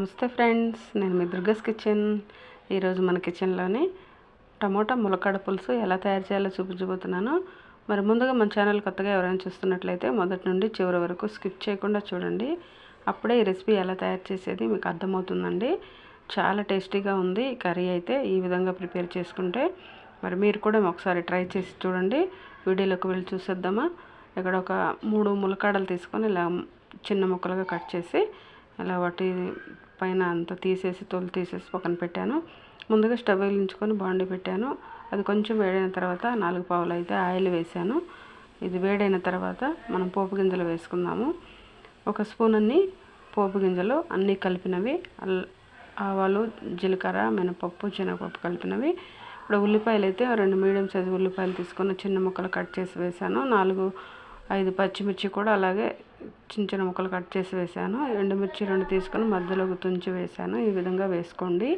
నమస్తే ఫ్రెండ్స్ నేను మీ దుర్గస్ కిచెన్. ఈరోజు మన కిచెన్లోని టమోటా ములక్కాడ పులుసు ఎలా తయారు చేయాలో చూపించబోతున్నాను. మరి ముందుగా మన ఛానల్ కొత్తగా ఎవరైనా చూస్తున్నట్లయితే మొదటి నుండి చివరి వరకు స్కిప్ చేయకుండా చూడండి. అప్పుడే ఈ రెసిపీ ఎలా తయారు చేసేది మీకు అర్థమవుతుందండి. చాలా టేస్టీగా ఉంది. కర్రీ అయితే ఈ విధంగా ప్రిపేర్ చేసుకుంటే మరి మీరు కూడా ఒకసారి ట్రై చేసి చూడండి. వీడియోలోకి వెళ్ళి చూసేద్దామా? ఇక్కడ ఒక మూడు ములక్కాడలు తీసుకొని ఇలా చిన్న ముక్కలుగా కట్ చేసి అలా వాటి పైన అంతా తీసేసి తొలి తీసేసి పక్కన పెట్టాను. ముందుగా స్టవ్ వెలిగించుకొని బాండి పెట్టాను. అది కొంచెం వేడైన తర్వాత నాలుగు పావులు అయితే ఆయిల్ వేసాను. ఇది వేడైన తర్వాత మనం పోపు గింజలు వేసుకుందాము. ఒక స్పూన్ అన్ని పోపు గింజలు అన్నీ కలిపినవి. ఆవాలు జీలకర్ర మినపప్పు శనగపప్పు కలిపినవి. ఇప్పుడు ఉల్లిపాయలు అయితే రెండు మీడియం సైజు ఉల్లిపాయలు తీసుకొని చిన్న ముక్కలు కట్ చేసి వేసాను. నాలుగు ఐదు పచ్చిమిర్చి కూడా అలాగే చిన్న చిన్న ముక్కలు కట్ చేసి వేసాను ఎండుమిర్చి రెండు తీసుకొని మధ్యలో తుంచి వేసాను ఈ విధంగా వేసుకోండి.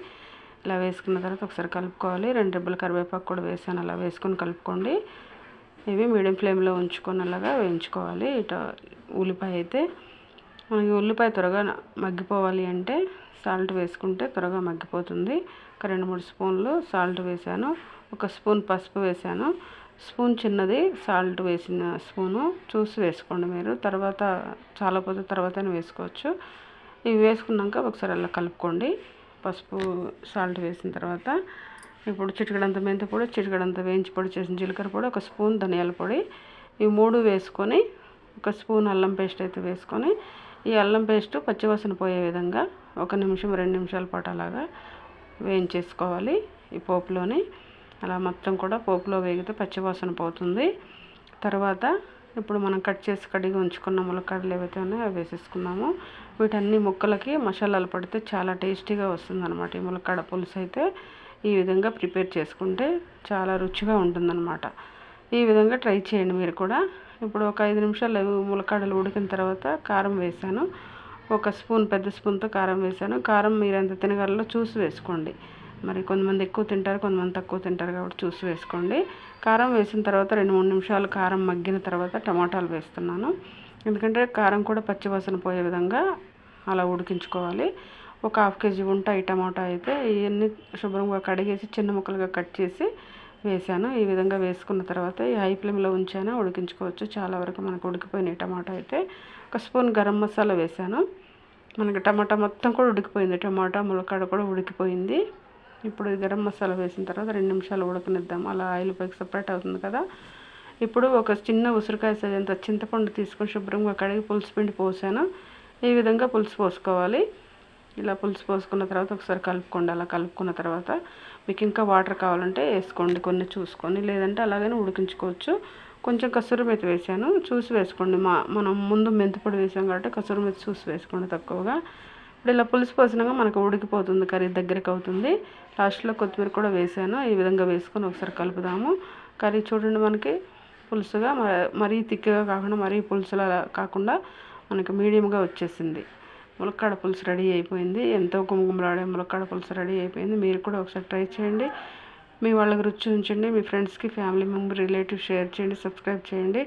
ఇలా వేసుకున్న తర్వాత ఒకసారి కలుపుకోవాలి. రెండు రెబ్బల కరివేపాకు కూడా వేసాను అలా వేసుకొని కలుపుకోండి. ఇవి మీడియం ఫ్లేమ్లో ఉంచుకొని అలాగా వేయించుకోవాలి. ఇట ఉల్లిపాయ అయితే. మనకి ఉల్లిపాయ త్వరగా మగ్గిపోవాలి అంటే సాల్ట్ వేసుకుంటే త్వరగా మగ్గిపోతుంది. ఒక రెండు మూడు స్పూన్లు సాల్ట్ వేసాను ఒక స్పూన్ పసుపు వేసాను స్పూన్ చిన్నది సాల్ట్ వేసిన స్పూను చూసి వేసుకోండి మీరు. తర్వాత చాలా పోతే తర్వాత వేసుకోవచ్చు. ఇవి వేసుకున్నాక ఒకసారి అలా కలుపుకోండి. పసుపు సాల్ట్ వేసిన తర్వాత ఇప్పుడు చిటికడంత మెంతి పొడి చిటికడంత వేయించి పొడి చేసిన జీలకర్ర పొడి ఒక స్పూన్ ధనియాల పొడి. ఈ మూడు వేసుకొని ఒక స్పూన్ అల్లం పేస్ట్ అయితే వేసుకొని ఈ అల్లం పేస్ట్ పచ్చివాసన పోయే విధంగా ఒక నిమిషం రెండు నిమిషాల పాటు అలాగా వేయించేసుకోవాలి ఈ పోపులోని. అలా మొత్తం కూడా పోపులో వేగితే పచ్చివాసన పోతుంది. తర్వాత ఇప్పుడు మనం కట్ చేసి కడిగి ఉంచుకున్న ములక్కాడలు ఏవైతే ఉన్నాయో అవి వేసేసుకున్నాము వీటన్ని ముక్కలకి మసాలాలు పడితే చాలా టేస్టీగా వస్తుంది అనమాట ఈ ములక్కాడ పులుసు అయితే ఈ విధంగా ప్రిపేర్ చేసుకుంటే చాలా రుచిగా ఉంటుందన్నమాట. ఈ విధంగా ట్రై చేయండి మీరు కూడా. ఇప్పుడు ఒక ఐదు నిమిషాలు ములక్కాడలు ఉడికిన తర్వాత కారం వేసాను. ఒక స్పూన్ పెద్ద స్పూన్తో కారం వేసాను. కారం మీరు ఎంత తినగలలో చూసి వేసుకోండి. మరి కొంతమంది ఎక్కువ తింటారు కొంతమంది తక్కువ తింటారు కాబట్టి చూసి వేసుకోండి. కారం వేసిన తర్వాత రెండు మూడు నిమిషాలు కారం మగ్గిన తర్వాత టమాటాలు వేస్తున్నాను. ఎందుకంటే కారం కూడా పచ్చివాసన పోయే విధంగా అలా ఉడికించుకోవాలి. ఒక హాఫ్ కేజీ ఉంటాయి టమాటా అయితే ఇవన్నీ శుభ్రంగా కడిగేసి చిన్న ముక్కలుగా కట్ చేసి వేసాను. ఈ విధంగా వేసుకున్న తర్వాత ఈ హై ఫ్లేమ్లో ఉంచాను ఉడికించుకోవచ్చు. చాలా వరకు మనకు ఉడికిపోయినాయి టమాటా అయితే. ఒక స్పూన్ గరం మసాలా వేసాను. మనకి టమాటా మొత్తం కూడా ఉడికిపోయింది. టమాటా ములక్కాడ కూడా ఉడికిపోయింది. ఇప్పుడు గరం మసాలా వేసిన తర్వాత రెండు నిమిషాలు ఉడకనిద్దాం. అలా ఆయిల్ పైకి సపరేట్ అవుతుంది కదా. ఇప్పుడు ఒక చిన్న ఉసిరికాయ సైజ్ చింతపండు తీసుకొని శుభ్రంగా కడిగి పులుసు పిండి పోసాను. ఈ విధంగా పులుసు పోసుకోవాలి. ఇలా పులుసు పోసుకున్న తర్వాత ఒకసారి కలుపుకోండి. అలా కలుపుకున్న తర్వాత మీకు ఇంకా వాటర్ కావాలంటే వేసుకోండి కొన్ని చూసుకొని. లేదంటే అలాగనే ఉడికించుకోవచ్చు. కొంచెం కసూరి మెతి వేసాను. చూసి వేసుకోండి. మా మనం ముందు మెంతిపొడి వేసాం కాబట్టి కసూరి మెతి చూసి వేసుకోండి తక్కువగా. ఇప్పుడు ఇలా పులుసు పోసినాక మనకు ఉడికిపోతుంది కర్రీ దగ్గరికి అవుతుంది. లాస్ట్లో కొత్తిమీర కూడా వేసాను ఈ విధంగా వేసుకొని ఒకసారి కలుపుదాము. కర్రీ చూడండి మనకి పులుసుగా మరీ తిక్కగా కాకుండా మరీ పులుసులా కాకుండా మనకి మీడియంగా వచ్చేసింది. ములక్కాడ పులుసు రెడీ అయిపోయింది ఎంతో గుమగుమలాడే ములక్కాడ పులుసు రెడీ అయిపోయింది. మీరు కూడా ఒకసారి ట్రై చేయండి. మీ వాళ్ళకి రుచి ఉంచండి మీ ఫ్రెండ్స్కి ఫ్యామిలీ మెంబర్ రిలేటివ్ షేర్ చేయండి సబ్స్క్రైబ్ చేయండి.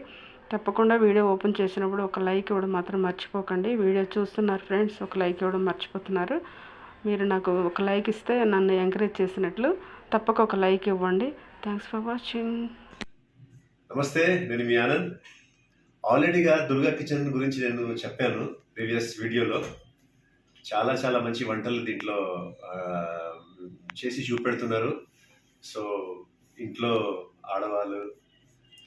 తప్పకుండా వీడియో ఓపెన్ చేసినప్పుడు ఒక లైక్ ఇవ్వడం మాత్రం మర్చిపోకండి. వీడియో చూస్తున్నారు ఫ్రెండ్స్ ఒక లైక్ ఇవ్వడం మర్చిపోతున్నారు. మీరు నాకు ఒక లైక్ ఇస్తే నన్ను ఎంకరేజ్ చేసినట్లు తప్పక ఒక లైక్ ఇవ్వండి. Thanks for watching. నమస్తే నేను మీ ఆనంద్. ఆల్రెడీగా దుర్గా కిచెన్ గురించి నేను చెప్పాను ప్రీవియస్ వీడియోలో. చాలా చాలా మంచి వంటలు దీంట్లో చేసి చూపెడుతున్నారు. సో ఇంట్లో ఆడవాళ్ళు